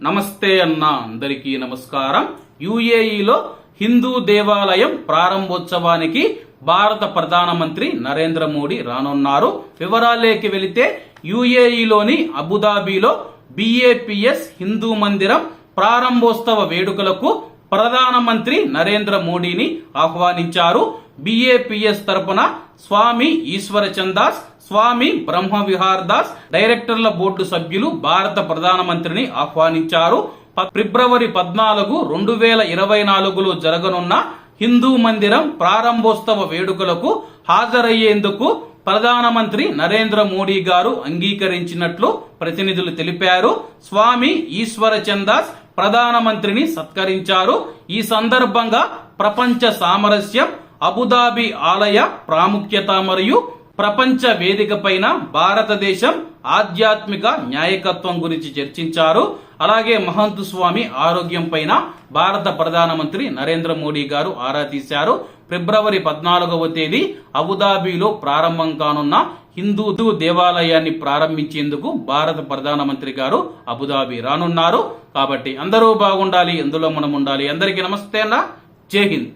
నమస్తే అన్న అందరికీ నమస్కారం. యుఏఈలో హిందూ దేవాలయం ప్రారంభోత్సవానికి భారత ప్రధానమంత్రి నరేంద్ర మోడీ రానున్నారు. వివరాలేకి వెళితే యుఏఈలోని అబుదాబిలో బిఏపిఎస్ హిందూ మందిరం ప్రారంభోత్సవ వేడుకలకు ప్రధానమంత్రి నరేంద్ర మోడీని ఆహ్వానించారు. బిఏపిఎస్ తరపున స్వామి ఈశ్వర చందాస్ స్వామి బ్రహ్మ విహార్ దాస్ డైరెక్టర్ల బోర్డు సభ్యులు భారత ప్రధానమంత్రిని ఆహ్వానించారు. ఫిబ్రవరి పద్నాలుగు రెండు వేల ఇరవై నాలుగులో జరగనున్న హిందూ మందిరం ప్రారంభోత్సవ వేడుకలకు హాజరయ్యేందుకు ప్రధానమంత్రి నరేంద్ర మోడీ గారు అంగీకరించినట్లు ప్రతినిధులు తెలిపారు. స్వామి ఈశ్వర చందాస్ ప్రధానమంత్రిని సత్కరించారు. ఈ సందర్భంగా ప్రపంచ సామరస్యం అబుదాబి ఆలయ ప్రాముఖ్యత మరియు ప్రపంచ వేదిక పైన భారతదేశం ఆధ్యాత్మిక న్యాయకత్వం గురించి చర్చించారు. అలాగే మహంత్ స్వామి ఆరోగ్యం పైన భారత ప్రధానమంత్రి నరేంద్ర మోడీ గారు ఆరా తీశారు. ఫిబ్రవరి పద్నాలుగవ తేదీ అబుదాబిలో ప్రారంభం కానున్న హిందూ దేవాలయాన్ని ప్రారంభించేందుకు భారత ప్రధానమంత్రి గారు అబుదాబి రానున్నారు. కాబట్టి అందరూ బాగుండాలి ఎందులో మనం ఉండాలి అందరికీ నమస్తే అన్న. జై హింద్.